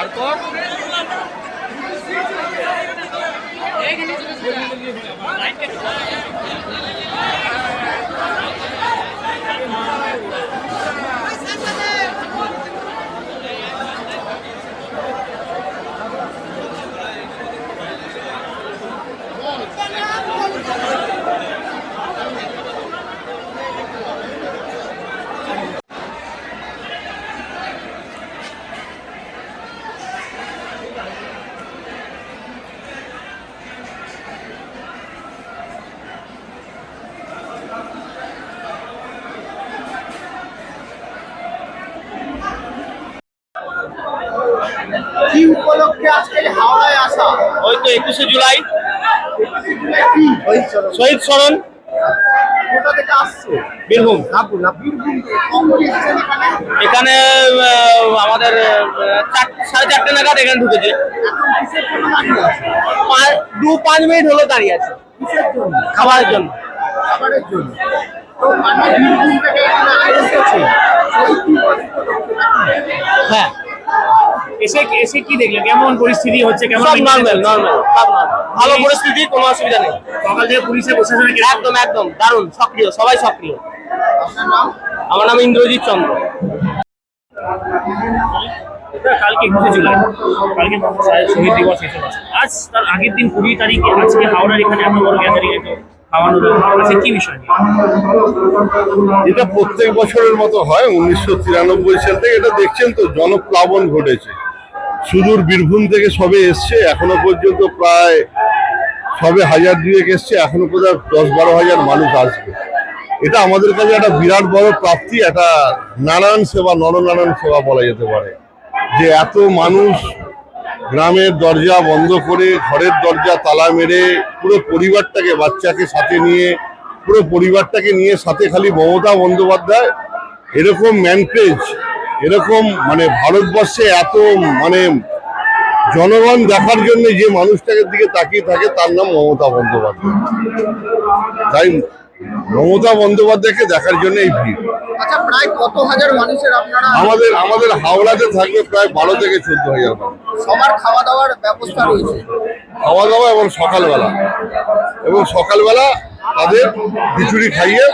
বার কর কি উপলক্ষে আজকে হাওড়ায় আসা। ওই তো একুশে জুলাই। শহীদ স্মরণ। কোথা থেকে আসছে? বীরভূম। এখানে? আমাদের চার- সাড়ে চারটে নাগাদ এখানে ঢুকেছে। দু পাঁচ মিনিট হলো দাঁড়িয়ে আছে। খাবারের জন্য। খাবারের জন্য। তো মানে? হ্যাঁ। এসে এসে কি দেখলেন? কেমন পরিস্থিতি হচ্ছে? কেমন সব নর্মাল? নর্মাল সব ভালো পরিস্থিতি কোনো অসুবিধা নেই। সকাল থেকে পুলিশের প্রশাসনের কি একদম একদম দারুণ সক্রিয় সবাই সক্রিয়। আমার নাম ইন্দ্রজিৎ চন্দ্র। কালকে একুশে জুলাই। কালকে শহীদ দিবস এসে আজ তার আগের দিন কুড়ি তারিখে আজকে হাওড়ার এখানে এত বড় গ্যাদারিং এত খাওয়ানো আছে কি বিষয় এটা প্রত্যেক বছরের মতো হয়, উনিশশো তিরানব্বই সাল থেকে এটা দেখছেন তো, জনপ্লাবন ঘটেছে। সুদূর বীরভূম থেকে সবে এসছে, এখনও পর্যন্ত প্রায় সবে হাজার দুয়েক এসছে, এখনও পর্যন্ত দশ বারো হাজার মানুষ আসবে। এটা আমাদের কাছে একটা বিরাট বড় প্রাপ্তি, একটা নানান সেবা, নরনারায়ণ সেবা বলা যেতে পারে। যে এত মানুষ গ্রামের দরজা বন্ধ করে, ঘরের দরজা তালা মেরে পুরো পরিবারটাকে, বাচ্চাকে সাথে নিয়ে, পুরো পরিবারটাকে নিয়ে সাথে খালি মমতা বন্দ্যোপাধ্যায়। এরকম ম্যানক্রেজ, এরকম মানে ভারতবর্ষে এত মানে জনগণ দেখার জন্য যে মানুষটাকে দিকে তাকিয়ে থাকে, তার নাম মমতা বন্দ্যোপাধ্যায়। তাই মমতা বন্দ্যোপাধ্যায়কে দেখার জন্য এই ভিড়। আচ্ছা প্রায় কত হাজার মানুষের আপনারা আমাদের আমাদের হাওড়াতে থাকবে প্রায় বারো থেকে চোদ্দ হাজার মানুষ। সবার খাওয়া দাওয়ার ব্যবস্থা রয়েছে। খাওয়া দাওয়া এবং সকালবেলা। এবং সকালবেলা তাদের খিচুড়ি খাইয়ে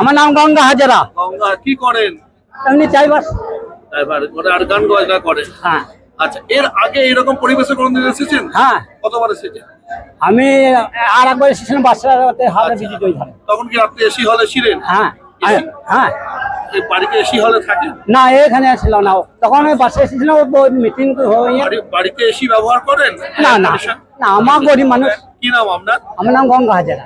আমার নাম গঙ্গা হাজারা। গঙ্গা কি করেন? এমনি চাইবাস। আর গান গজনা করেন হ্যাঁ। আচ্ছা এর আগে এরকম পরিবেশে কোনদিন এসেছেন? হ্যাঁ। কতবার এসেছেন আমি আর একবার এসেছিলাম বাচ্চাতে হাতে ভিজিট ওই তখন কি আপনি এসি হলে ছিলেন? হ্যাঁ হ্যাঁ। বাড়িতে এসি হলে থাকেন? না এখানে ছিল না। তখন আমি বাসে এসেছিলাম মিটিং বাড়িতে এসি ব্যবহার করেন? না না। না আমার গরিব মানুষ। কি নাম আপনার? আমার নাম গঙ্গা হাজারা।